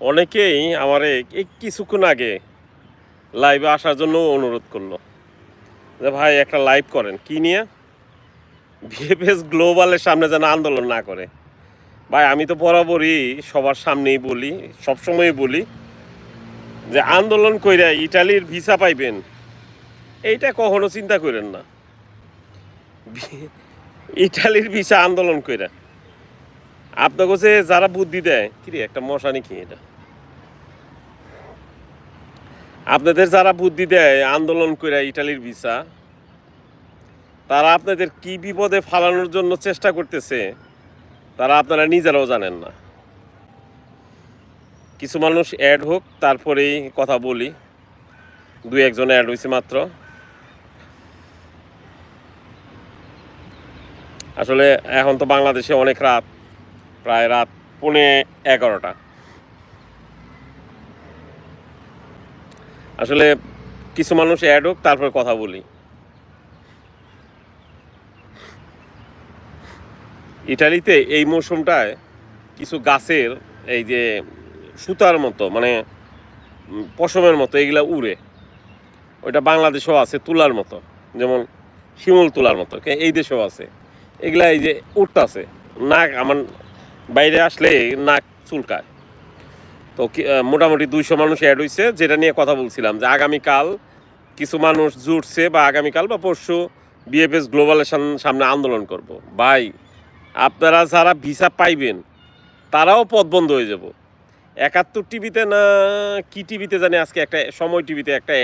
অনেকেই আমার এই কিছুক্ষণ আগে লাইভে আসার জন্য অনুরোধ করল যে, ভাই, একটা লাইভ করেন। কি নিয়ে? ভিএফএস গ্লোবালের সামনে যেন আন্দোলন না করে। ভাই, আমি তো বরাবরই সবার সামনেই বলি, সবসময়ই বলি যে, আন্দোলন কইরা ইটালির ভিসা পাইবেন, এইটা কখনো চিন্তা করেন না। ইটালির ভিসা আন্দোলন কইরা। আপনার কাছে যারা বুদ্ধি দেয়, কিরে, একটা মশা নাকি এটা? আপনাদের যারা বুদ্ধি দেয় আন্দোলন করে ইটালির ভিসা, তারা আপনাদের কি বিপদে ফালানোর জন্য চেষ্টা করতেছে, তারা আপনারা নিজেরাও জানেন না। কিছু মানুষ অ্যাড হোক, তারপরেই কথা বলি। দু একজন অ্যাড হয়েছে মাত্র। আসলে এখন তো বাংলাদেশে অনেক রাত, প্রায় রাত পৌনে এগারোটা। আসলে কিছু মানুষ অ্যাড হোক, তারপর কথা বলি। ইটালিতে এই মৌসুমটায় কিছু গাছের এই যে সুতার মতো মানে পশমের মতো, এগুলা উড়ে। ওইটা বাংলাদেশেও আছে তুলার মতো, যেমন শিমুল তুলার মতো এই দেশেও আছে। এগুলা এই যে উঠতাছে নাক আমার বাইরে আসলে নাক চুলকায়। তো মোটামুটি দুইশো মানুষ অ্যাড হয়েছে যেটা নিয়ে কথা বলছিলাম যে আগামীকাল কিছু মানুষ জুটছে বা আগামীকাল বা পরশু বিএফএস গ্লোবালের সাম- সামনে আন্দোলন করব। ভাই, আপনারা যারা ভিসা পাইবেন, তারাও পথ বন্ধ হয়ে যাব। একাত্তর টিভিতে না কি টিভিতে জানি আজকে একটা সময় টিভিতে একটা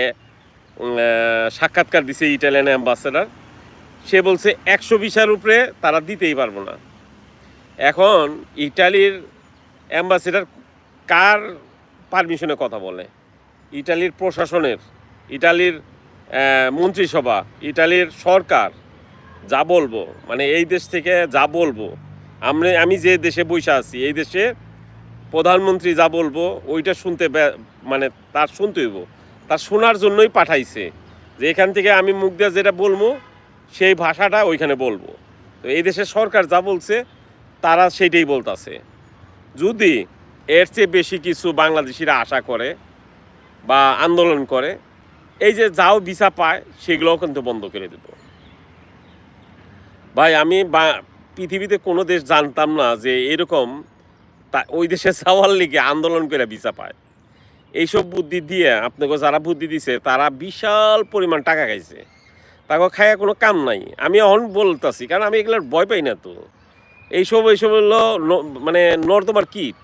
সাক্ষাৎকার দিছে ইটালিয়ান অ্যাম্বাসেডার সে বলছে, একশো ভিসার উপরে তারা দিতেই পারব না। এখন ইটালির অ্যাম্বাসেডার কার পারমিশনে কথা বলে? ইটালির প্রশাসনের, ইটালির মন্ত্রিসভা, ইটালির সরকার, যা বলব মানে এই দেশ থেকে যা বলব আমরা আমি যে দেশে বসে আছি, এই দেশে প্রধানমন্ত্রী যা বলব, ওইটা শুনতে মানে তার শুনতে হইব। তার শোনার জন্যই পাঠাইছে যে এখান থেকে আমি মুখ দিয়ে যেটা বলব, সেই ভাষাটা ওইখানে বলব। তো এই দেশের সরকার যা বলছে, তারা সেইটাই বলতাছে। যদি এর চেয়ে বেশি কিছু বাংলাদেশিরা আশা করে বা আন্দোলন করে, এই যে যাও ভিসা পায়, সেগুলোও কিন্তু বন্ধ করে দেব। ভাই, আমি বা, পৃথিবীতে কোনো দেশ জানতাম না যে এরকম তা, ওই দেশে যাওয়ার লিগে আন্দোলন করে ভিসা পায়। এইসব বুদ্ধি দিয়ে, আপনাকে যারা বুদ্ধি দিছে, তারা বিশাল পরিমাণ টাকা খাইছে। তাকে খায়া কোনো কাম নাই। আমি এখন বলতাছি, কারণ আমি এগুলোর ভয় পাই না তো। এইসব এইসব হলো মানে নর্দমার কিট।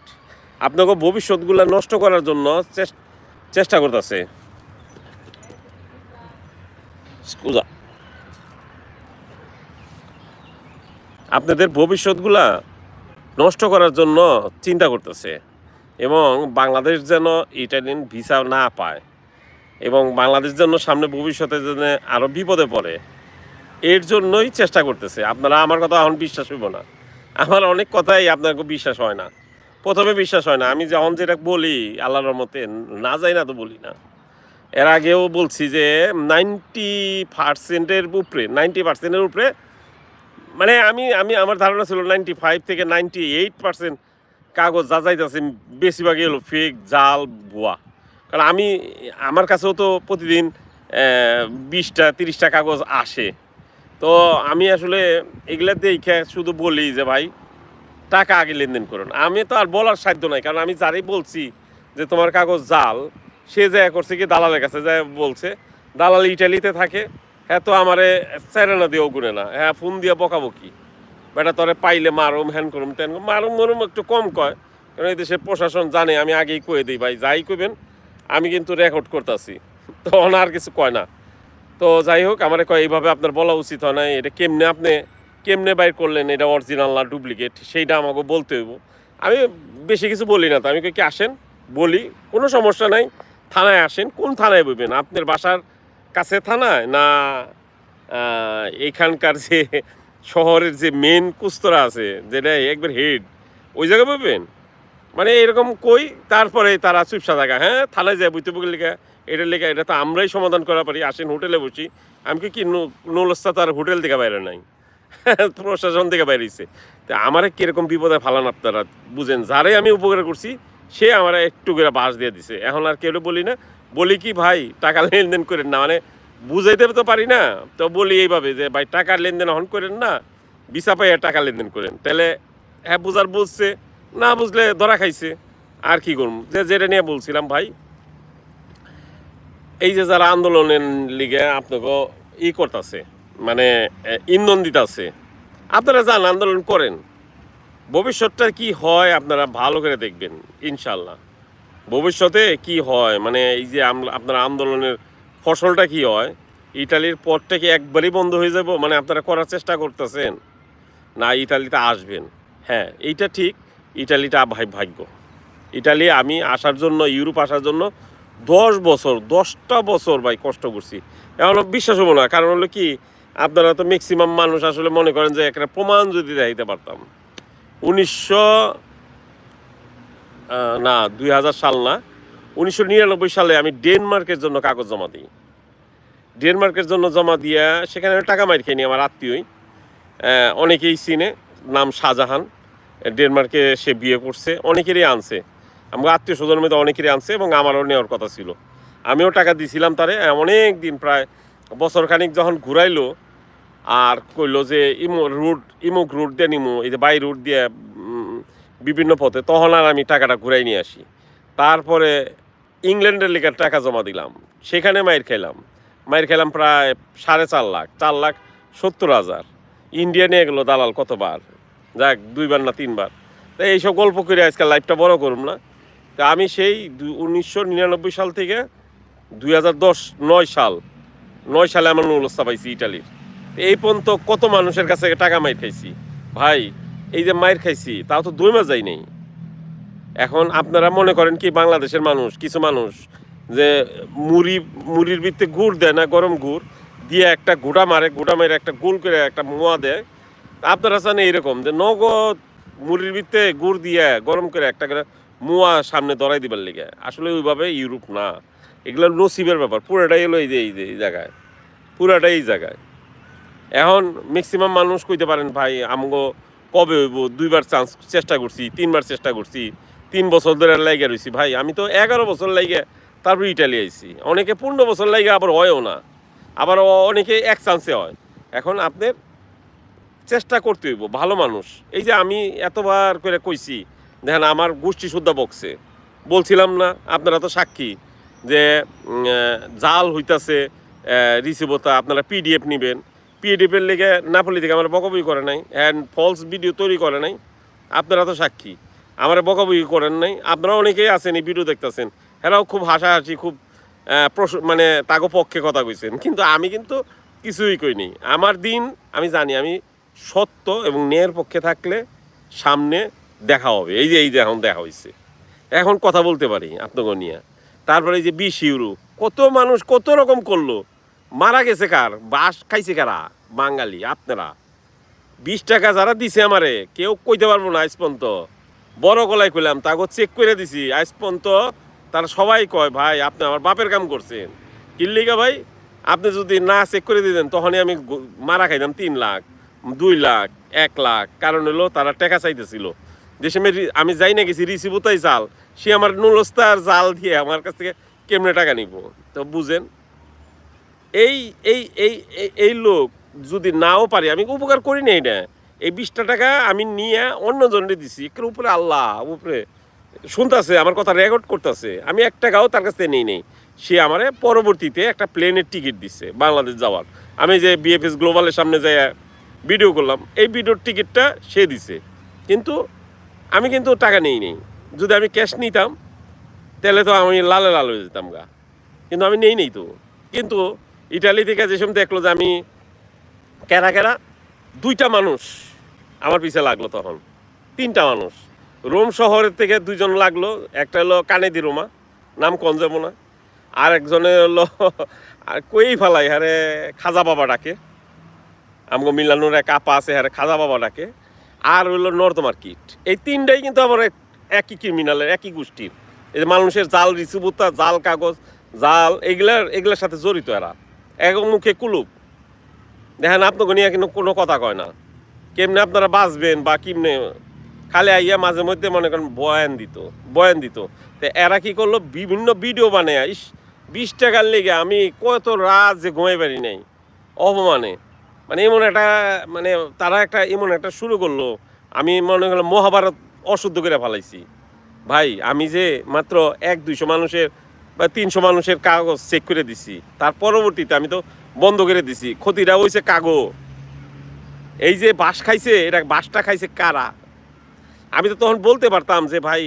আপনাকে ভবিষ্যৎগুলো নষ্ট করার জন্য চেষ্টা করতেছে। আপনাদের ভবিষ্যৎগুলা নষ্ট করার জন্য চিন্তা করতেছে এবং বাংলাদেশ যেন ইটালিয়ান ভিসা না পায় এবং বাংলাদেশ যেন সামনে ভবিষ্যতে যেন আরও বিপদে পড়ে, এর জন্যই চেষ্টা করতেছে। আপনারা আমার কথা এখন বিশ্বাস হইব না। আমার অনেক কথাই আপনাকে বিশ্বাস হয় না। প্রথমে বিশ্বাস হয় না। আমি যখন যেটা বলি, আল্লাহর মতে না যাই না তো বলি না। এর আগেও বলছি যে নাইনটি পার্সেন্টের উপরে নাইনটি পার্সেন্টের উপরে মানে আমি আমি, আমার ধারণা ছিল নাইনটি ফাইভ থেকে নাইনটি এইট পার্সেন্ট কাগজ যা যাইতেছে বেশিরভাগই হলো ফেক জাল, ভুয়া। কারণ আমি, আমার কাছেও তো প্রতিদিন বিশটা, তিরিশটা কাগজ আসে। তো আমি আসলে এগুলা দেখে শুধু বলি যে ভাই টাকা আগে লেনদেন করুন আমি তো আর বলার সাধ্য নাই, কারণ আমি যারই বলছি যে তোমার কাগজ জাল, সে যা করছে কি দালালের কাছে যা বলছে, দালাল ইটালিতে থাকে হ্যাঁ তো আমারে সেরেনা দিয়েও গুনে না হ্যাঁ ফোন দিয়ে বকাবকি বেটা তরে পাইলে মারুম, হ্যান করুম করুম। মারুম মরুম একটু কম কয়, কারণ এই দেশের প্রশাসন জানে, আমি আগেই কয়ে দিই, ভাই যাই কইবেন, আমি কিন্তু রেকর্ড করতেছি, তখন আর কিছু কয় না তো যাই হোক, আমার কয়, এইভাবে আপনার বলা উচিত হয় না এটা কেমনে আপনি কেমনে বাইর করলেন এটা অরিজিনাল না ডুপ্লিকেট সেইটা আমাকে বলতে হইব। আমি বেশি কিছু বলি না তো, আমি কি আসেন, বলি, কোনো সমস্যা নাই, থানায় আসেন, কোন থানায় বলবেন আপনার বাসার কাছে থানায় না এখানকার যে শহরের যে মেন কুস্তরা আছে, যেটা একবার হেড ওই জায়গায় বলবেন মানে এরকম কই, তারপরে তারা চুপসা থাকা হ্যাঁ থানায় যায় বুঝতে বলে লেখা এটার লেখা, এটা তো আমরাই সমাধান করা পারি, আসেন হোটেলে বসি। আমি কি নলস্তা তার হোটেল থেকে বাইরে নাই। প্রশাসন থেকে বাইরেছে তা আমারে কীরকম বিপদে ফালান আপনারা বুঝেন? যারাই আমি উপকার করছি, সে আমার একটু করে বাস দিয়ে দিছে। এখন আর কেউ বলি না। বলি কি, ভাই, টাকা লেনদেন করেন না। মানে বুঝাইতে তো পারি না। তো বলি এইভাবে যে, ভাই টাকার লেনদেন এখন করেন না। বিসা পাইয়া টাকা লেনদেন করেন। তাহলে হ্যাঁ বুঝার বুঝছে, না বুঝলে ধরা খাইছে। আর কি করুন যে, যেটা নিয়ে বলছিলাম, ভাই, এই যে যারা আন্দোলনের লিগে আপনাকে ই করতেছে মানে ইন্ধন দিতেছে। আপনারা যান, আন্দোলন করেন। ভবিষ্যৎটা কি হয় আপনারা ভালো করে দেখবেন ইনশাল্লাহ ভবিষ্যতে কি হয় মানে এই যে আপনারা আন্দোলনের ফসলটা কি হয় ইটালির পথটা কি একবারই বন্ধ হয়ে যাব? মানে আপনারা করার চেষ্টা করতেছেন। না ইটালিতে আসবেন। হ্যাঁ এইটা ঠিক ইটালিটা ভাই, ভাগ্য। ইটালি আমি আসার জন্য, ইউরোপ আসার জন্য দশ বছর, দশটা বছর ভাই কষ্ট করছি। এখন বিশ্বাস হব না, কারণ হলো কি আপনারা তো ম্যাক্সিমাম মানুষ আসলে মনে করেন যে একটা প্রমাণ যদি দেখাইতে পারতাম। উনিশশো না, দুই হাজার সাল না, উনিশশো নিরানব্বই সালে আমি ডেনমার্কের জন্য কাগজ জমা দিই। ডেনমার্কের জন্য জমা দিয়া সেখানে আমি টাকা মার খেয়ে আমার আত্মীয়ই। অনেকেই চিনে, নাম শাহজাহান। ডেনমার্কে সে বিয়ে করছে, অনেকেরই আনছে। আমার আত্মীয় স্বজনের মধ্যে অনেকেরই আনছে এবং আমারও নেওয়ার কথা ছিল। আমিও টাকা দিছিলাম তারে অনেক দিন প্রায় বছর খানিক যখন ঘুরাইলো আর কইলো যে ইমো রুট ইমুক রুট দিয়ে নিমু, এই যে বাই রুট দিয়ে বিভিন্ন পথে, তখন আর আমি টাকাটা ঘুরাই নিয়ে আসি। তারপরে ইংল্যান্ডের লেখার টাকা জমা দিলাম। সেখানে মায়ের খেলাম মায়ের খেলাম প্রায় সাড়ে চার লাখ চার লাখ সত্তর হাজার। ইন্ডিয়া নিয়ে গেলো দালাল কতবার? যাক, দুইবার না তিনবার। তো এইসব গল্প করে আজকাল লাইফটা বড় করুম না। তা আমি সেই উনিশশো নিরানব্বই সাল থেকে দুই হাজার দশ, নয় সাল নয় সালে আমার নৌলস্তা পাইছি ইটালির। এই পর্যন্ত কত মানুষের কাছে টাকা মাইর খাইছি। ভাই, এই যে মাইর খাইছি, তাও তো দুই মাস যাই নেই। এখন আপনারা মনে করেন কি বাংলাদেশের মানুষ, কিছু মানুষ যে মুড়ি, মুড়ির ভিত্তে গুড় দেয় না, গরম গুড়, দিয়ে একটা গোটা মারে গোটা মারে একটা গোল করে একটা মোয়া দেয়। আপনারা চান এইরকম যে নগদ মুড়ির ভিত্তে গুড় দিয়ে গরম করে একটা করে মোয়া সামনে দড়াই দিবার লেগে। আসলে ওইভাবে ইউরোপ না। এগুলো নসিবের ব্যাপার। পুরাটাই এলো এই যে এই যে, এই জায়গায়। পুরাটাই এই জায়গায়। এখন ম্যাক্সিমাম মানুষ কইতে পারেন, ভাই, আমগো কবে হইব? দুইবার চান্স চেষ্টা করছি, তিনবার চেষ্টা করছি। তিন বছর ধরে লাইগে রয়েছি ভাই, আমি তো এগারো বছর লাইগে তারপর ইটালি আইছি। অনেকে পনেরো বছর লাইগে আবার হয়ও না। আবার অনেকে এক চান্সে হয়। এখন আপনার চেষ্টা করতে হইব। ভালো মানুষ। এই যে আমি এতবার করে কইছি দেখেন, আমার গোষ্ঠী শুদ্ধা বকছে বলছিলাম না, আপনারা তো সাক্ষী, যে জাল হইতাছে রিসিভতা আপনারা পিডিএফ নেবেন। পিডিএফের লেগে নাপলি থেকে আমার বকবই করে নাই অ্যান্ড ফলস ভিডিও তৈরি করে নাই। আপনারা তো সাক্ষী, আমার বকবই করেন নাই। আপনারা অনেকেই আছেন, এই ভিডিও দেখতেছেন। এরাও খুব হাসাহাসি, খুব মানে তাগো পক্ষে কথা কইছেন। কিন্তু আমি কিন্তু কিছুই কইনি আমার দিন, আমি জানি, আমি সত্য এবং ন্যায়ের পক্ষে থাকলে সামনে দেখা হবে। এই যে এই যে এখন দেখা হয়েছে এখন কথা বলতে পারি আপনাকে নিয়ে। তারপরে এই যে বিশ ইউরো, কত মানুষ কত রকম করল? মারা গেছে কার? বাস খাইছে কারা? বাঙালি, আপনারা। বিশ টাকা যারা দিছে আমারে, কেউ কইতে পারব না আজ পর্যন্ত। বড় গলায় কইলাম তাকে চেক করে দিছি, আজ পর্যন্ত তারা সবাই কয়, ভাই, আপনি আমার বাপের কাম করছেন। কিল্লিগা ভাই? আপনি যদি না চেক করে দিতেন তখনই আমি মারা খাইতাম তিন লাখ, দুই লাখ, এক লাখ। কারণ হলো তারা টাকা চাইতেছিল। দেশে আমি যাই না গেছি রিসিভতাই জাল। সে আমার নুলস্তার জাল দিয়ে আমার কাছ থেকে কেমনে টাকা নিব? তো বুঝেন? এই এই এই, এই- লোক যদি নাও পারে, আমি উপকার করি না এই বিশটা টাকা আমি নিয়ে অন্য জনরে দিছি। এর উপরে আল্লাহ, উপরে শুনতেছে, আমার কথা রেকর্ড করতেছে। আমি এক টাকাও তার কাছ থেকে নেই নেই। সে আমারে পরবর্তীতে একটা প্লেনের টিকিট দিছে, বাংলাদেশ যাওয়ার। আমি যে বিএফএস গ্লোবালের সামনে যাই ভিডিও করলাম, এই ভিডিওর টিকিটটা সে দিছে। কিন্তু আমি কিন্তু টাকা নেই নেই। যদি আমি ক্যাশ নিতাম, তাহলে তো আমি লালে লাল হয়ে যেতাম গা। কিন্তু আমি নেই নেই তো। কিন্তু ইটালি থেকে যেসব দেখল যে আমি কেরা কেরা, দুইটা মানুষ আমার পিছে লাগল তখন। তিনটা মানুষ। রোম শহরের থেকে দুইজন লাগল। একটা হলো কানেদি রোমা, নাম কঞ্জেমোনা আর একজনে হলো, আর কই ফালাই হারে খাজা বাবা ডাকে। আমগো মিলানোর এক আপা আছে হারে খাজা বাবা ডাকে। আর হলো নর্থ মার্কেট। এই তিনটাই কিন্তু এক- একই ক্রিমিনালের একই গোষ্ঠীর। এই যে মানুষের জাল রিসিভুতা, জাল কাগজ, জাল, এগুলার এগুলার সাথে জড়িত এরা। এক মুখে কুলুপ। দেখেন, আপনাকে নিয়ে কিন্তু কোনো কথা কয় না। কেমনে আপনারা বাঁচবেন বা কেমনে? খালি আইয়া মাঝে মধ্যে মনে করেন বয়ান দিত বয়ান দিত। তো এরা কি করল? বিভিন্ন ভিডিও বানায়। ইস, বিশ টাকার লেগে আমি কত রাত যে ঘুমাই পারি নাই। অপমানে। মানে এমন একটা মানে তারা একটা এমন একটা শুরু করল। আমি মনে করলাম মহাভারত অশুদ্ধ করে ফেলাইছি। ভাই, আমি যে মাত্র এক, দুইশো মানুষের বা তিনশো মানুষের কাগজ চেক করে দিছি, তার পরবর্তীতে আমি তো বন্ধ করে দিছি। ক্ষতিটা হয়েছে কাগো এই যে বাস খাইছে, এটা বাসটা খাইছে কারা? আমি তো তখন বলতে পারতাম যে, ভাই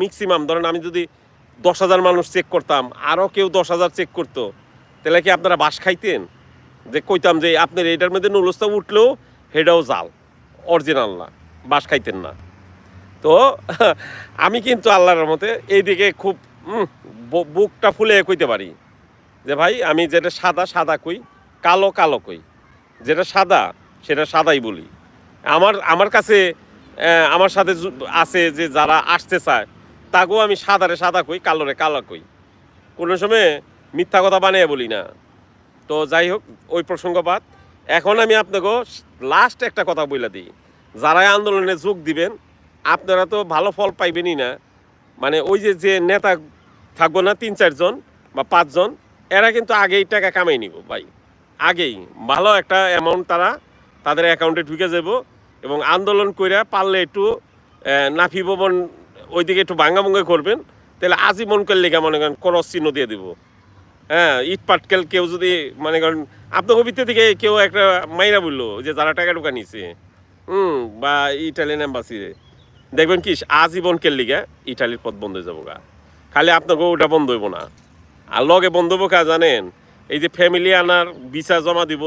ম্যাক্সিমাম ধরেন আমি যদি দশ হাজার মানুষ চেক করতাম আরও কেউ দশ হাজার চেক করতো, তাহলে কি আপনারা বাস খাইতেন? যে কইতাম যে আপনার এটার মধ্যে নুলস্তা উঠলেও হেটাও জাল অরিজিনাল না, বাস খাইতেন না। তো আমি কিন্তু আল্লাহর মতে এইদিকে খুব বুকটা ফুলে কইতে পারি। যে ভাই, আমি যেটা সাদা সাদা কই, কালো কালো কই। যেটা সাদা, সেটা সাদাই বলি। আমার আমার কাছে আমার সাথে আছে যে যারা আসতে চায়, তাকেও আমি সাদারে সাদা কই, কালোরে কালো কই। কোনো সময় মিথ্যা কথা বানিয়ে বলি না। তো যাই হোক, ওই প্রসঙ্গপাত এখন আমি আপনাকে লাস্ট একটা কথা বলে দিই। যারাই আন্দোলনে যোগ দিবেন, আপনারা তো ভালো ফল পাইবেনই না। মানে ওই যে যে নেতা থাকব না, তিন চারজন বা পাঁচজন এরা কিন্তু আগেই টাকা কামাই নিব ভাই। আগেই। ভালো একটা অ্যামাউন্ট তারা তাদের অ্যাকাউন্টে ঢুকে যাব এবং আন্দোলন কইরা পারলে একটু নাফি ভবন ওইদিকে একটু ভাঙ্গাভঙ্গা করবেন, তাহলে আজীবন করলে মনে করেন করস চিহ্ন দিয়ে দিব। হ্যাঁ ইট পাটকেল কেউ যদি মানে করেন আপনার কবিতা থেকে কেউ একটা মাইরা বলল যে যারা টাকা টুকা নিছে, হুম, বা ইটালিয়ান এম্বাসি দেখবেন কি, আজীবন কেল্লিগা ইটালির পথ বন্ধ হয়ে যাব গা। খালি আপনাকে ওটা বন্ধ হইব না। আর লগে বন্ধ হইব কা জানেন? এই যে ফ্যামিলি আনার ভিসা জমা দিব,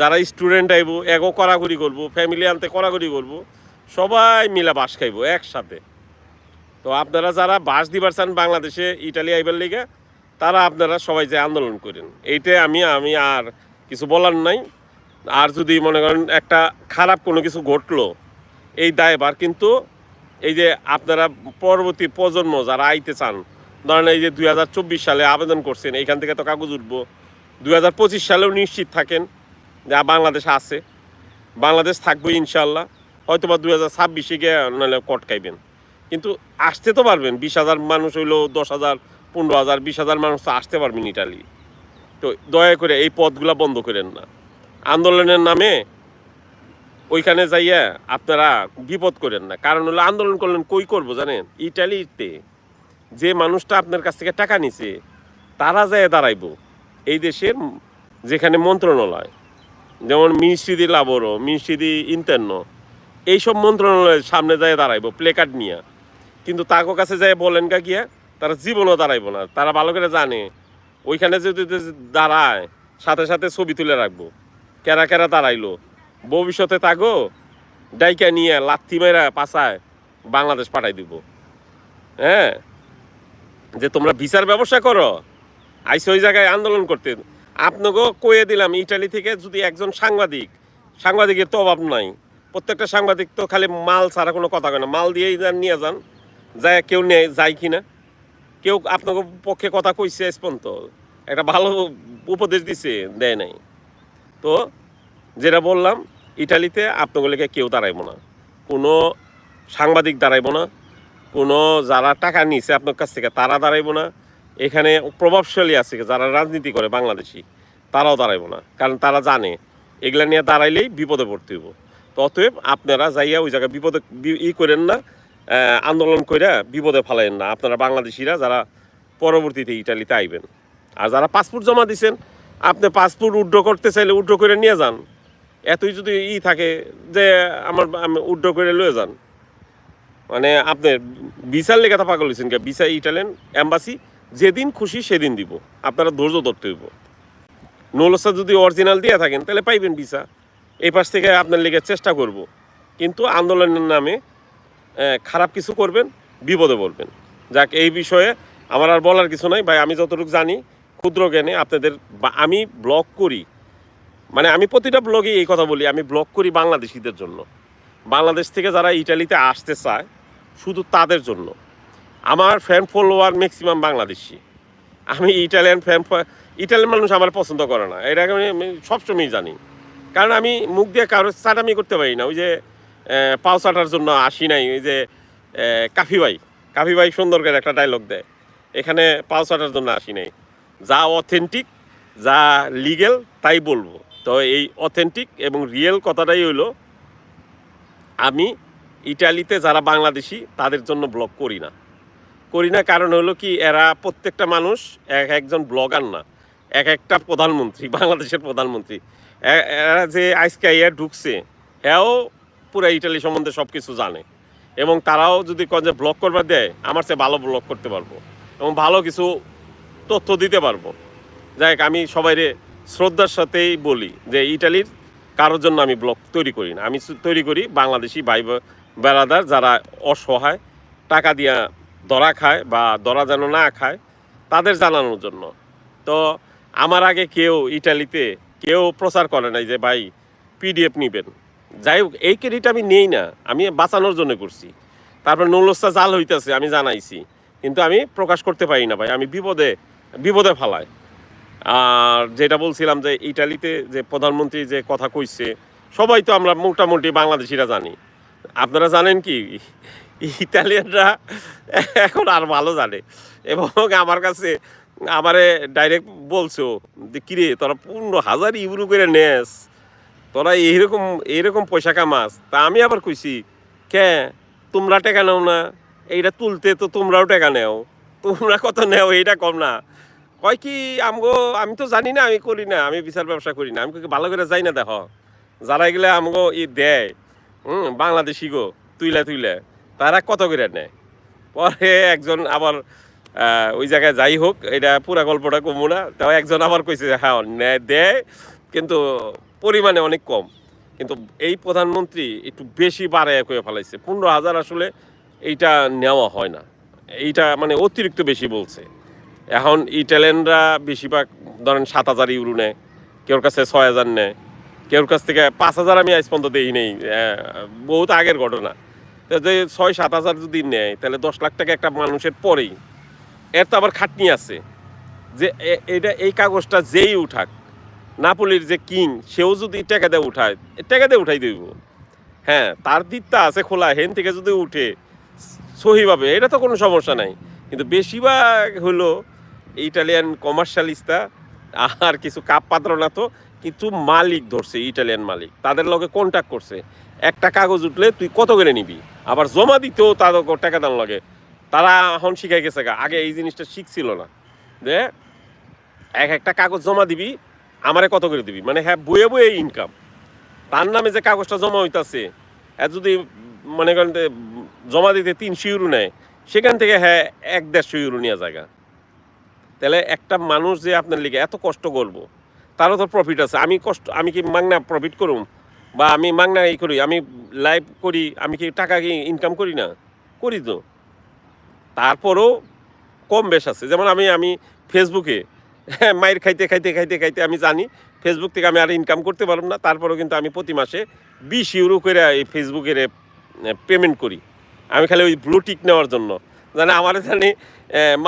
যারা স্টুডেন্ট আইব, এগো কড়াকড়ি করব ফ্যামিলি আনতে কড়াকড়ি করব, সবাই মিলা বাস খাইবো একসাথে। তো আপনারা যারা বাস দিবার চান বাংলাদেশে, ইটালি আইবার লিগে তারা আপনারা সবাই যে আন্দোলন করেন, এইটাই আমি আমি আর কিছু বলার নাই। আর যদি মনে করেন একটা খারাপ কোনো কিছু ঘটলো, এই দায়ভার কিন্তু এই যে আপনারা পরবর্তী প্রজন্ম যারা আইতে চান, ধরেন এই যে দুই হাজার চব্বিশ সালে আবেদন করছেন, এইখান থেকে তো কাগজ উঠবো। দুই হাজার পঁচিশ সালেও নিশ্চিত থাকেন যে বাংলাদেশ আছে। বাংলাদেশ থাকবে ইনশাল্লাহ হয়তো বা দুই হাজার ছাব্বিশে গিয়ে নাহলে কটকাইবেন। কিন্তু আসতে তো পারবেন, বিশ হাজার মানুষ হইল দশ হাজার পনেরো হাজার, বিশ হাজার মানুষ আসতে পারবেন ইটালি তো দয়া করে এই পথগুলা বন্ধ করেন না। আন্দোলনের নামে ওইখানে যাইয়া আপনারা বিপদ করেন না। কারণ হলো আন্দোলন করলেন কই করব জানেন? ইটালিতে যে মানুষটা আপনার কাছ থেকে টাকা নিছে, তারা যায় দাঁড়াইব। এই দেশের যেখানে মন্ত্রণালয়, যেমন মিনিস্ট্রি দি লাবোরো মিনিস্ট্রি ইন্টারনো, এইসব মন্ত্রণালয়ের সামনে যায় দাঁড়াইব, প্লেকার্ড নিয়ে। কিন্তু তাকে কাছে যায় বলেন কা গিয়া তারা জীবনও দাঁড়াইবো না, তারা ভালো করে জানে। ওইখানে যদি দাঁড়ায়, সাথে সাথে ছবি তুলে রাখব। কেরা কেরা দাঁড়াইলো? ভবিষ্যতে তাগো, ডাইকা নিয়ে লাথি মেরা পাশায় বাংলাদেশ পাঠাই দিব। হ্যাঁ? যে তোমরা ভিসার ব্যবসা করো, আইসো ওই জায়গায় আন্দোলন করতে। আপনাকেও কয়ে দিলাম, ইটালি থেকে যদি একজন সাংবাদিক, সাংবাদিকের তো অভাব নাই। প্রত্যেকটা সাংবাদিক তো খালি মাল ছাড়া কোনো কথা কয় না। মাল দিয়েই যান, নিয়ে যান, যায় কেউ নেয়, যায় কি না কেউ আপনাকে পক্ষে কথা কইছে স্পন্ত একটা ভালো উপদেশ দিছে, দেয় নাই। তো যেটা বললাম, ইটালিতে আপনাগুলোকে কেউ দাঁড়াইব না। কোনো সাংবাদিক দাঁড়াইব না। কোনো যারা টাকা নিছে আপনার কাছ থেকে, তারা দাঁড়াইবো না। এখানে প্রভাবশালী আছে, যারা রাজনীতি করে বাংলাদেশি, তারাও দাঁড়াইবো না। কারণ তারা জানে, এগুলা নিয়ে দাঁড়াইলেই বিপদে পড়তে হইব। অতএব আপনারা যাইয়া ওই জায়গায় বিপদে ই করেন না। আন্দোলন কইরা বিপদে ফেলাইন না। আপনারা বাংলাদেশিরা যারা পরবর্তীতে ইটালিতে আইবেন। আর যারা পাসপোর্ট জমা দিছেন, আপনি পাসপোর্ট উড্র করতে চাইলে উড্র করে নিয়ে যান। এতই যদি ই থাকে যে আমার, আমি উড্র করে লয়ে যান। মানে আপনি ভিসার লেগে তো পাগল হয়েছেন ভিসা ইটালিয়ান অ্যাম্বাসি যেদিন খুশি সেদিন দিব। আপনারা ধৈর্য ধরতে হইব। নৌলসা যদি অরিজিনাল দিয়ে থাকেন, তাহলে পাইবেন ভিসা। এই পাশ থেকে আপনার লেগে চেষ্টা করব। কিন্তু আন্দোলনের নামে খারাপ কিছু করবেন, বিপদে বলবেন যাক, এই বিষয়ে আমার আর বলার কিছু নাই। ভাই, আমি যতটুকু জানি, ক্ষুদ্র জ্ঞানে আপনাদের আমি ব্লগ করি। মানে আমি প্রতিটা ব্লগে এই কথা বলি, আমি ব্লগ করি বাংলাদেশিদের জন্য। বাংলাদেশ থেকে যারা ইটালিতে আসতে চায়, শুধু তাদের জন্য। আমার ফ্যান ফলোয়ার ম্যাক্সিমাম বাংলাদেশি। আমি ইটালিয়ান ফ্যান ইটালিয়ান মানুষ আমার পছন্দ করে না। এটা আমি আমি সবসময়ই জানি। কারণ আমি মুখ দিয়ে কারোর চাটামি করতে পারি না। ওই যে পাও চাটার জন্য আসি নাই, ওই যে কাফি ভাই কাফি ভাই সুন্দর করে একটা ডায়লগ দেয়। এখানে পাও চাটার জন্য আসি নাই। যা অথেন্টিক যা লিগেল তাই বলব। তো এই অথেন্টিক এবং রিয়েল কথাটাই হইল, আমি ইটালিতে যারা বাংলাদেশি, তাদের জন্য ব্লগ করি না। করি না কারণ হলো কি, এরা প্রত্যেকটা মানুষ এক একজন ব্লগার না। এক একটা প্রধানমন্ত্রী, বাংলাদেশের প্রধানমন্ত্রী। এরা যে আজকে ইয়া ঢুকছে এও পুরো ইটালি সম্বন্ধে সব কিছু জানে। এবং তারাও যদি যে ব্লগ করবার দেয়, আমার চেয়ে ভালো ব্লগ করতে পারব। এবং ভালো কিছু তথ্য দিতে পারব। যাই আমি সবাইরে শ্রদ্ধার সাথেই বলি যে ইটালির কারোর জন্য আমি ব্লগ তৈরি করি না। আমি তৈরি করি বাংলাদেশি ভাই বেড়াদার যারা অসহায়, টাকা দিয়া ধরা খায় বা ধরা যেন না খায়, তাদের জানানোর জন্য। তো আমার আগে কেউ ইটালিতে কেউ প্রচার করে নাই যে, ভাই পিডিএফ নিবেন। যাই হোক, এই ক্রেডিট আমি নেই না, আমি বাঁচানোর জন্য করছি। তারপর নৌলস্তা জাল হইতেছে, আমি জানাইছি। কিন্তু আমি প্রকাশ করতে পারি না ভাই, আমি বিপদে বিপদে ফালাই। আর যেটা বলছিলাম যে ইটালিতে যে প্রধানমন্ত্রী যে কথা কইছে, সবাই তো আমরা মোটামুটি বাংলাদেশিরা জানি। আপনারা জানেন কি, ইতালিয়ানরা এখন আর ভালো জানে। এবং আমার কাছে, আমারে ডাইরেক্ট বলছো যে, কিরে, তোরা পনেরো হাজার ইউরো করে নেস তোরা এইরকম এইরকম পয়সা কামাস, তা আমি আবার কইছি, কে, তোমরা টেকা নেও না, এইটা তুলতে তো তোমরাও টেকা নেও, তোমরা কত নেও, এইটা কম না। কয় কি, আমগো, আমি তো জানি না, আমি করি না, আমি বিচার ব্যবসা করি না, আমি ভালো করে যাই না দেখো, যারা এগুলো আমগো ই দেয়, হুম, বাংলাদেশি গো, তুইলে তুইলে, তারা কত করে নেয়? পরে একজন আবার ওই জায়গায় যাই হোক এটা পুরা গল্পটা কমু না, তাও একজন আবার কইছে হ্যাঁ দেয় কিন্তু পরিমাণে অনেক কম। কিন্তু এই প্রধানমন্ত্রী একটু বেশি বাড়ায় করে ফেলাইছে। পনেরো হাজার আসলে এইটা নেওয়া হয় না। এইটা মানে অতিরিক্ত বেশি বলছে। এখন ইটালিয়ানরা বেশিরভাগ ধরেন সাত হাজার ইউরো নেয়, কেউর কাছে ছয় হাজার নেয়, কেউর কাছ থেকে পাঁচ হাজার আমি আজ পর্যন্ত দেই নেই। বহুত আগের ঘটনা। যে ছয় সাত হাজার যদি নেয়, তাহলে দশ লাখ টাকা একটা মানুষের পরেই। এর তো আবার খাটনি আছে। যে এটা এই কাগজটা যেই উঠাক নাপোলির যে কিং, সেও যদি টাকা দিয়ে উঠায়, টাকা দিয়ে উঠাই দেব। হ্যাঁ তার দিকটা আছে খোলা, হেন থেকে যদি উঠে, সহিভাবে, এটা তো কোনো সমস্যা নাই। কিন্তু বেশিরভাগ হলো ইটালিয়ান কমার্শিয়ালিস্তা আর কিছু কাপ পাত্র না তো কিছু মালিক ধরছে, ইটালিয়ান মালিক। তাদের লগে কন্ট্যাক্ট করছে। একটা কাগজ উঠলে তুই কত করে নিবি? আবার জমা দিতেও তাদের টাকা দাম লাগে। তারা এখন শিখাই গেছে। আগে এই জিনিসটা শিখছিল না। যে এক একটা কাগজ জমা দিবি আমারে কত করে দিবি? মানে হ্যাঁ বয়ে বয়ে ইনকাম তার নামে যে কাগজটা জমা হইতাছে আর যদি মনে করেন জমা দিতে তিনশো ইউরো নেয়, সেখান থেকে হ্যাঁ এক দেড়শো ইউরো নেওয়া জায়গা। তাহলে একটা মানুষ যে আপনার লিগে এত কষ্ট করব, তারও তো প্রফিট আছে। আমি কষ্ট, আমি কি মাংনা প্রফিট করুম? বা আমি মাংনা এই করি, আমি লাইভ করি, আমি কি টাকা কি ইনকাম করি না? করি তো। তারপরও কম বেশ আছে। যেমন আমি আমি ফেসবুকে হ্যাঁ মায়ের খাইতে খাইতে খাইতে খাইতে আমি জানি। ফেসবুক থেকে আমি আর ইনকাম করতে পারব না। তারপরেও কিন্তু আমি প্রতি মাসে বিশ ইউরো করে এই ফেসবুকের পেমেন্ট করি। আমি খালি ওই ব্লু টিক নেওয়ার জন্য। জানে আমার জানি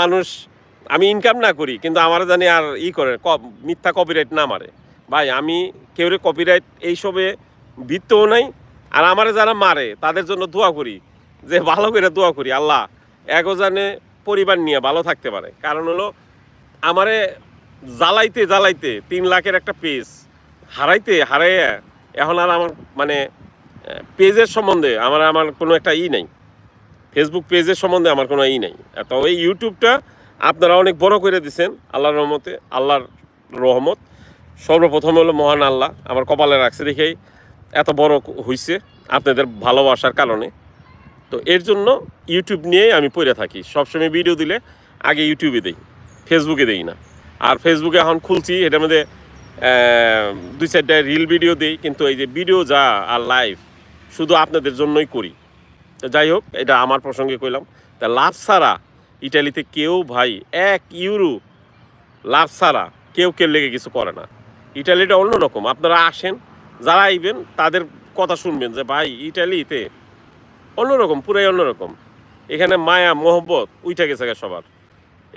মানুষ, আমি ইনকাম না করি, কিন্তু আমার জানি আর ই করে মিথ্যা কপিরাইট না মারে। ভাই, আমি কেউরে কপিরাইট এইসবে ভিত্তও নাই, আর আমার যারা মারে, তাদের জন্য দোয়া করি, যে ভালো করে দোয়া করি, আল্লাহ। এগো জানে পরিবার নিয়ে ভালো থাকতে পারে। কারণ হলো আমারে জ্বালাইতে জ্বালাইতে তিন লাখের একটা পেজ হারাইতে, হারাইয়া এখন আর আমার মানে পেজের সম্বন্ধে আমার আমার কোনো একটা ই নাই। ফেসবুক পেজের সম্বন্ধে আমার কোনো ই নাই। তো এই ইউটিউবটা আপনারা অনেক বড় করে দিছেন, আল্লাহর রহমতে, আল্লাহর রহমত। সর্বপ্রথম হলো মহান আল্লাহ আমার কপালে রাখছে দেখেই এত বড় হইছে আপনাদের ভালোবাসার কারণে। তো এর জন্য ইউটিউব নিয়ে আমি পড়ে থাকি। সবসময় ভিডিও দিলে আগে ইউটিউবে দেই। ফেসবুকে দেই না। আর ফেসবুকে এখন খুলছি, এটার মধ্যে দুই চারটা রিল ভিডিও দিই, কিন্তু এই যে ভিডিও যা আর লাইভ শুধু আপনাদের জন্যই করি। যাই হোক, এটা আমার প্রসঙ্গে কইলাম। তা লাভ ছাড়া ইটালিতে কেউ ভাই, এক ইউরো লাভ ছাড়া কেউ কেউ লেগে কিছু করে না। ইটালিটা অন্যরকম, আপনারা আসেন, যারা আইবেন, তাদের কথা শুনবেন যে ভাই, ইটালিতে অন্যরকম, পুরাই অন্যরকম। এখানে মায়া, মোহব্বত, উইঠা গেছে সবার।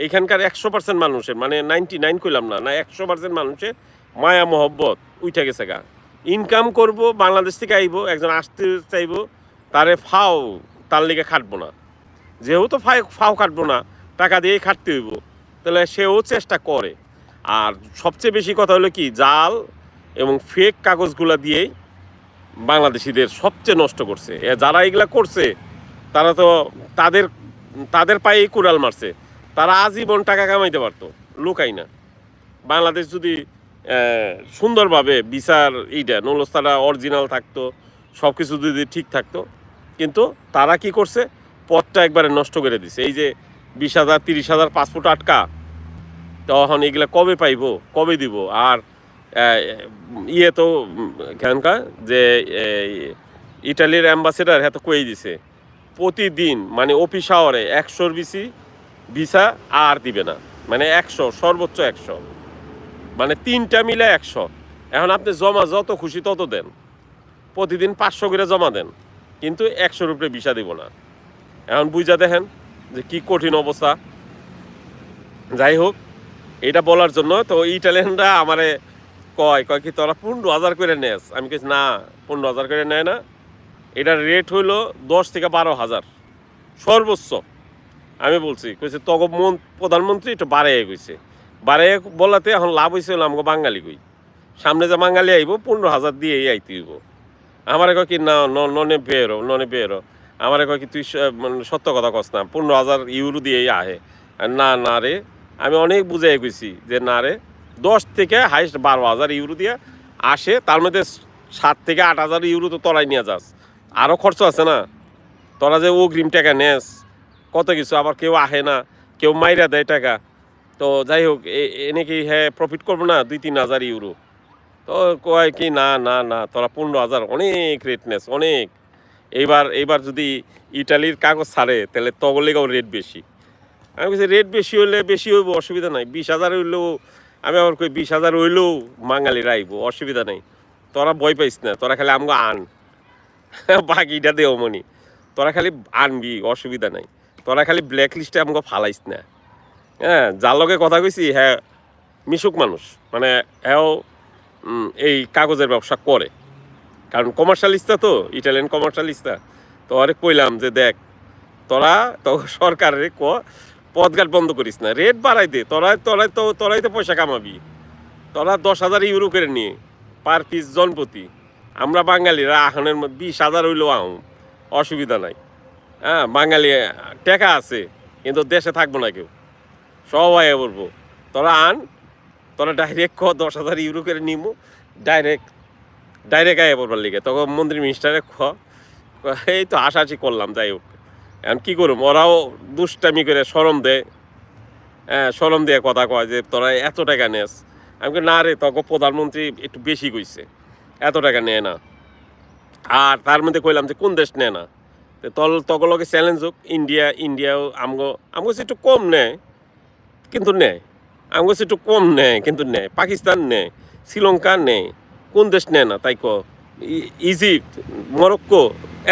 এইখানকার একশো পার্সেন্ট মানুষের মানে নাইনটি নাইন কইলাম না না একশো পার্সেন্ট মানুষের মায়া, মোহব্বত, উইঠা গেছে গা। ইনকাম করব, বাংলাদেশ থেকে আইব, একজন আসতে চাইব, তারে ফাও, তার লিগে খাটবো না। যেহেতু ফাই, ফাও খাটবো না, টাকা দিয়েই খাটতে হইব, তাহলে সেও চেষ্টা করে। আর সবচেয়ে বেশি কথা হলো কি, জাল এবং ফেক কাগজগুলা দিয়েই বাংলাদেশিদের সবচেয়ে নষ্ট করছে। যারা এগুলা করছে, তারা তো তাদের তাদের পায়েই কুড়াল মারছে। তারা আজীবন টাকা কামাইতে পারতো লুকাই না। বাংলাদেশ যদি সুন্দরভাবে বিচার, এইটা নলস্তারা অরিজিনাল থাকতো সব কিছু যদি ঠিক থাকতো, কিন্তু তারা কি করছে? পথটা একবারে নষ্ট করে দিছে। এই যে বিশ হাজার, তিরিশ হাজার পাসপোর্ট আটকা, তখন এগুলা কবে পাইব, কবে দিব? আর ইয়ে তো এখানকার যে ইটালির অ্যাম্বাসেডার হ্যাঁ তো কই দিছে? প্রতিদিন মানে অফিস আওয়ারে একশোর বেশি ভিসা আর দিবে না। মানে একশো, সর্বোচ্চ একশো। মানে তিনটা মিলে একশো। এখন আপনি জমা যত খুশি তত দেন। প্রতিদিন পাঁচশো করে জমা দেন। কিন্তু একশোর উপরে ভিসা দিব না। এখন বুঝা দেখেন যে কি কঠিন অবস্থা। যাই হোক, এটা বলার জন্য তো ইটালিয়ানরা আমারে কয় কয় কি তোরা পনেরো হাজার করে নেস? আমি কিছু না, পনেরো হাজার করে নেয় না। এটার রেট হইল দশ থেকে বারো হাজার। সর্বোচ্চ। আমি বলছি, কইছে, তগ মন, প্রধানমন্ত্রী একটু বাড়াইয়ে গেছে বাড়াইয়ে বলাতে এখন লাভ হয়েছে হলো আমাকে বাঙালি কই। সামনে যে বাঙালি আইব, পনেরো হাজার দিয়ে আইতে হইব। আমার কয় কি, না ননে বেরো ননে বেরো আমার কয় কি, তুই মানে সত্য কথা কস না, পনেরো হাজার ইউরো দিয়েই আহে। না না রে। আমি অনেক বুঝাই গেছি যে, না রে, দশ থেকে হাইস্ট বারো হাজার ইউরো দিয়ে আসে, তার মধ্যে সাত থেকে আট হাজার ইউরো তো তোরাই নিয়ে যাস। আরও খরচ আছে না? তোরা যে অগ্রিম টাকা নেস কত কিছু, আবার কেউ আহে না, কেউ মাইরা দেয় টাকা। তো যাই হোক এনে কি হ্যাঁ প্রফিট করব না? দুই, তিন হাজার ইউরো তো কয় কি, না না না, তোরা পনেরো হাজার, অনেক রেট নেস, অনেক। এইবার এইবার যদি ইটালির কাগজ ছাড়ে, তাহলে তগলেগাও রেট বেশি। আমি বলছি রেট বেশি হইলে বেশি হইব, অসুবিধা নাই। বিশ হাজার হইলেও, আমি আবার কই, বিশ হাজার হইলেও বাঙালিরা আইব, অসুবিধা নাই। তোরা ভয় পাইস না, তোরা খালি আমগো আন। বাকিটা দেও মনি তোরা খালি আনবি, অসুবিধা নাই। তোরা খালি ব্ল্যাক লিস্টে আমাকে ফালাইস না। হ্যাঁ যার লগে কথা কইছি হ্যাঁ মিশুক মানুষ মানে হ্যাঁ এই কাগজের ব্যবসা করে। কারণ কমার্শিয়ালিস্টা তো ইটালিয়ান কমার্শিয়ালিস্টা তো আরে কইলাম যে দেখ, তোরা তো সরকারের ক পদঘাট বন্ধ করিস না রেট বাড়াই দে, তোরাই তোরাই তো তোরাই তো পয়সা কামাবি। তোরা দশ হাজার ইউরো করে নিয়ে পার পিস জনপতি আমরা বাঙালিরা আহনের বিশ হাজার হইলেও আহম, অসুবিধা নাই। হ্যাঁ বাঙালি, টেকা আছে, কিন্তু দেশে থাকব না কেউ। সবাই বলব, তোরা আন, তোরা ডাইরেক্ট ক, দশ হাজার ইউরো করে নিমু ডাইরেক্ট ডাইরেক্ট আয় পড়বার লিগে। তখন মন্ত্রী মিনিস্টারে খ এই তো আশাআশি করলাম, যাই হোক। এখন কী করুম, ওরাও দুষ্টামি করে সরম দেয়। হ্যাঁ সরম দিয়ে কথা কয় যে, তোরা এত টাকা নেস। আমি না রে তখন প্রধানমন্ত্রী একটু বেশি কইছে, এত টাকা নেয় না। আর তার মধ্যে কইলাম যে, কোন দেশ নেয় না? তল তগলকে চ্যালেঞ্জ হোক ইন্ডিয়া ইন্ডিয়াও আমগো আমগো একটু কম নেয়, কিন্তু নেয়। আমগো একটু কম নেয়, কিন্তু নেয়। পাকিস্তান নেয়, শ্রীলঙ্কা নেয়, কোন দেশ নেয় না, তাই ক ইজিপ্ট মরক্কো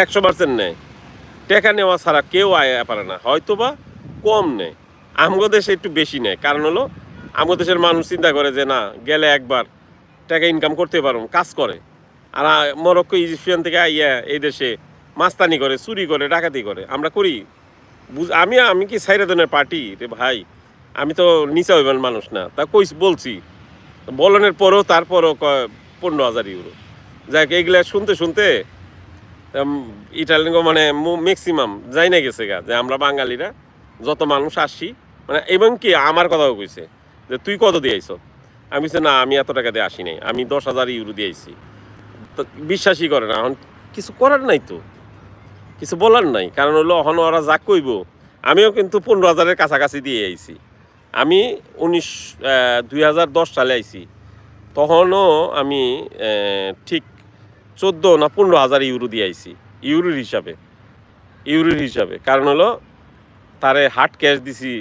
একশো পার্সেন্ট নেয়। টাকা নেওয়া ছাড়া কেউ আয় পারে না। হয়তো বা কম নেয়। আমগো দেশে একটু বেশি নেয়। কারণ হলো, আমগো দেশের মানুষ চিন্তা করে যে, না, গেলে একবার টাকা ইনকাম করতে পারো কাজ করে। আর মরক্কো ইজিপশিয়ান থেকে আইয়া এই দেশে মাস্তানি করে চুরি করে ডাকাতি করে। আমরা করি। বুঝ আমি আমি কি সাইরাদনের পার্টি? রে ভাই আমি তো নিচা হইবেন মানুষ না। তা কই বলছি। বলনের পরেও তারপরও পনেরো হাজার ইউরো। যাক এইগুলা শুনতে শুনতে ইটালিয়ান মানে ম্যাক্সিমাম যাই না গেছে গা যে আমরা বাঙালিরা যত মানুষ আসছি মানে এবং কি আমার কথাও কইছে যে তুই কত দিয়ে আইস আমি বলছি, না আমি এত টাকা দিয়ে আসি নাই। আমি দশ হাজার ইউরো দিয়ে আইছি। তো বিশ্বাসই করে না এখন কিছু করার নাই তো। কিছু বলার নাই, কারণ হলো অহন ওরা যা কইব, আমিও কিন্তু পনেরো হাজারের কাছাকাছি দিয়ে আইছি। আমি উনিশ দুই হাজার দশ সালে আইছি। তখনও আমি ঠিক চোদ্দ না পনেরো হাজার ইউরো দিয়ে আইছি, ইউরোর হিসাবে ইউরোর হিসাবে। কারণ হলো তারে হার্ড ক্যাশ দিছি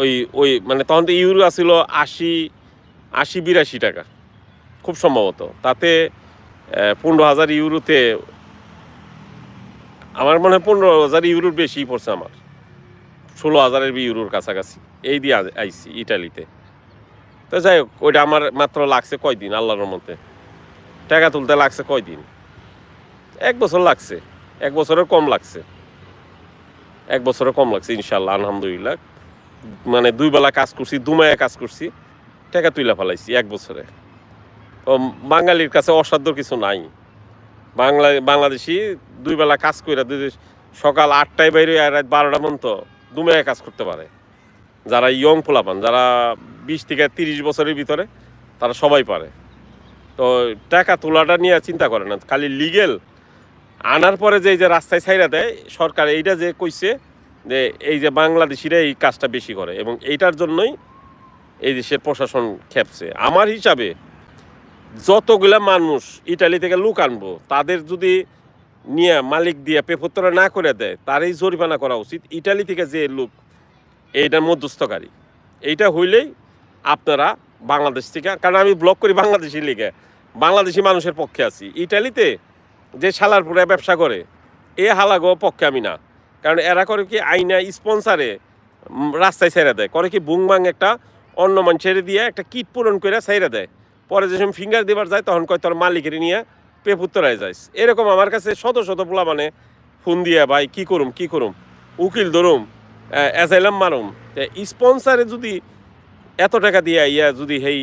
ওই ওই মানে তখন তো ইউরো আসছিল আশি আশি বিরাশি টাকা, খুব সম্ভবত। তাতে পনেরো হাজার ইউরোতে আমার মনে হয় পনেরো হাজার ইউরোর বেশি পড়ছে আমার। ষোলো হাজারের বি ইউরোর কাছাকাছি। এই দিয়ে আ- আইছি ইটালিতে। তো যাই হোক, ওইটা আমার মাত্র লাগছে কয়দিন, আল্লাহর মধ্যে টাকা তুলতে লাগছে কয়দিন? এক বছর লাগছে। এক বছরের কম লাগছে। এক বছরে কম লাগছে ইনশাল্লাহ আলহামদুলিল্লাহ। মানে দুই বেলা কাজ করছি দুমায়া কাজ করছি, টাকা তুইলা ফেলাইছি এক বছরে। তো বাঙালির কাছে অসাধ্য কিছু নাই। বাংলা বাংলাদেশি দুই বেলা কাজ করে সকাল আটটায় বাইরে আর রাত বারোটা পর্যন্ত দুমায়া কাজ করতে পারে। যারা ইয়ং পোলাপান, যারা বিশ থেকে তিরিশ বছরের ভিতরে, তারা সবাই পারে। তো টাকা তোলাটা নিয়ে চিন্তা করে না। খালি লিগেল আনার পরে যে এই যে রাস্তায় ছাইরা দেয়, সরকার এইটা যে কইছে যে এই যে বাংলাদেশিরা এই কাজটা বেশি করে এবং এইটার জন্যই এই দেশের প্রশাসন খেপছে। আমার হিসাবে যতগুলা মানুষ ইটালি থেকে লোক আনব, তাদের যদি নিয়ে মালিক দিয়ে পেপত্র না করে দেয়, তারই জরিমানা করা উচিত। ইটালি থেকে যে লোক এইটার মধ্যস্থকারী। এইটা হইলেই আপনারা বাংলাদেশ থেকে, কারণ আমি ব্লক করি বাংলাদেশি লিগে, বাংলাদেশি মানুষের পক্ষে আছি। ইটালিতে যে শালার পুরে ব্যবসা করে, এ হালাগো পক্ষে আমি না। কারণ এরা করে কি আইনা স্পন্সারে রাস্তায় ছেড়ে দেয়, করে কি বুংবাং একটা অন্য মান ছেড়ে দিয়ে একটা কিট পূরণ করে ছেড়ে দেয়। পরে যে সময় ফিঙ্গার দেবার যায়, তখন কয়, তোর মালিকের নিয়ে পেপুত্তরায় যাইস। এরকম আমার কাছে শত শত পোলা মানে ফোন দিয়ে, ভাই, কি করুম কি করুম? উকিল ধরুম অ্যাসাইলাম মারুম। স্পন্সারে যদি এত টাকা দিয়ে ইয়া যদি হেই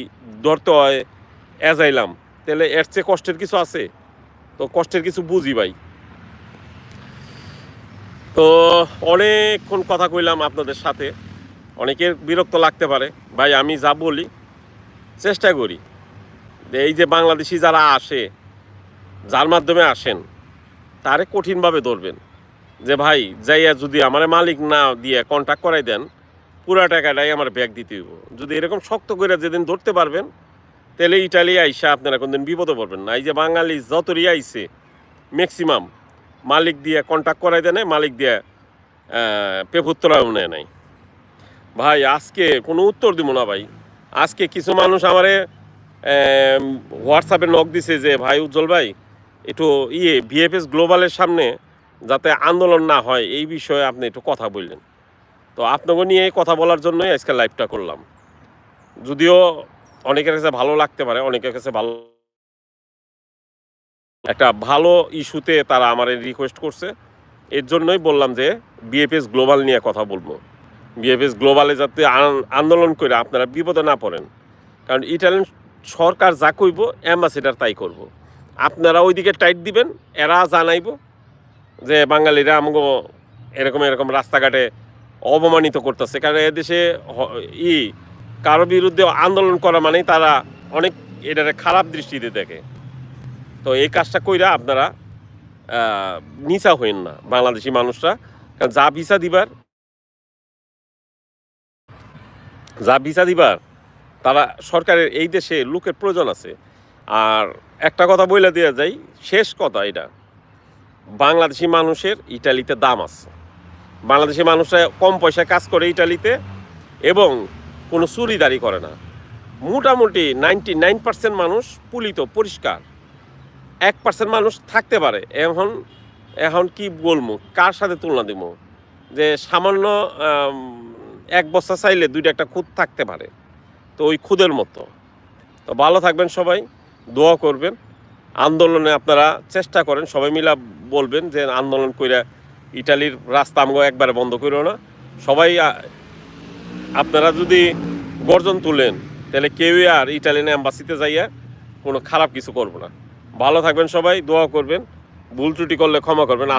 ধরতে হয় অ্যাজাইলাম তাহলে এর চেয়ে কষ্টের কিছু আছে? তো কষ্টের কিছু বুঝি, ভাই। তো অনেকক্ষণ কথা কইলাম আপনাদের সাথে। অনেকের বিরক্ত লাগতে পারে। ভাই, আমি যা বলি, চেষ্টা করি। এই যে বাংলাদেশি যারা আসে যার মাধ্যমে আসেন তারে কঠিনভাবে ধরবেন। যে ভাই যাইয়া যদি আমার মালিক না দিয়ে কন্ট্যাক্ট করাই দেন পুরা টাকাটাই আমার ব্যাগ দিতে হইব। যদি এরকম শক্ত করে যেদিন ধরতে পারবেন তাহলে ইটালি আইসা আপনারা কোনদিন বিপদে পড়বেন না। এই যে বাঙালি যতরই আইসে ম্যাক্সিমাম মালিক দিয়ে কন্ট্যাক্ট করাই দেয় নাই, মালিক দিয়ে পেপুত্তরাও নেয় নাই। ভাই আজকে কোনো উত্তর দিব না ভাই। আজকে কিছু মানুষ আমারে হোয়াটসঅ্যাপে নক দিছে যে, ভাই উজ্জ্বল ভাই, একটু ইয়ে বিএফএস গ্লোবালের সামনে যাতে আন্দোলন না হয়, এই বিষয়ে আপনি একটু কথা বললেন। তো আপনাকে নিয়ে কথা বলার জন্যই আজকে লাইভটা করলাম। যদিও অনেকের কাছে ভালো লাগতে পারে, অনেকের কাছে ভালো একটা ভালো ইস্যুতে তারা আমার রিকোয়েস্ট করছে। এর জন্যই বললাম যে বিএফএস গ্লোবাল নিয়ে কথা বলব। বিএফএস গ্লোবালে যাতে আন্দোলন করে আপনারা বিপদে না পড়েন। কারণ ইটালিয়ান সরকার যা কইব অ্যাম্বাসেডার তাই করব। আপনারা ওইদিকে টাইট দিবেন, এরা জানাইব যে বাঙালিরা আমাকে এরকম এরকম রাস্তাঘাটে অপমানিত করতেছে। কারণ এদেশে ই কারও বিরুদ্ধে আন্দোলন করা মানেই তারা অনেক এটারে খারাপ দৃষ্টিতে দেখে। তো এই কাজটা কইরা আপনারা নিচা হইন না বাংলাদেশি মানুষরা। কারণ যা ভিসা দিবার, যা ভিসা দিবার তারা সরকারের এই দেশে লোকের প্রয়োজন আছে। আর একটা কথা বলে দেওয়া যায় শেষ কথা এটা। বাংলাদেশি মানুষের ইটালিতে দাম আছে। বাংলাদেশি মানুষরা কম পয়সায় কাজ করে ইটালিতে এবং কোনো চুরিদারি করে না। মোটামুটি নাইনটি নাইন পার্সেন্ট মানুষ পুলিত, পরিষ্কার। এক পার্সেন্ট মানুষ থাকতে পারে। এখন এখন কি বলব? কার সাথে তুলনা দিব? যে সামান্য এক বস্তা চাইলে দুইটা একটা খুঁত থাকতে পারে। তো ওই খুদের মতো। তো ভালো থাকবেন সবাই, দোয়া করবেন। আন্দোলনে আপনারা চেষ্টা করেন, সবাই মিলা বলবেন যে আন্দোলন কইরা ইটালির রাস্তা আমগো একবারে বন্ধ করো না। সবাই আপনারা যদি গর্জন তুলেন, তাহলে কেউই আর ইটালিয়ান অ্যাম্বাসিতে যাইয়া কোনো খারাপ কিছু করব না। ভালো থাকবেন সবাই, দোয়া করবেন। ভুল ত্রুটি করলে ক্ষমা করবেন।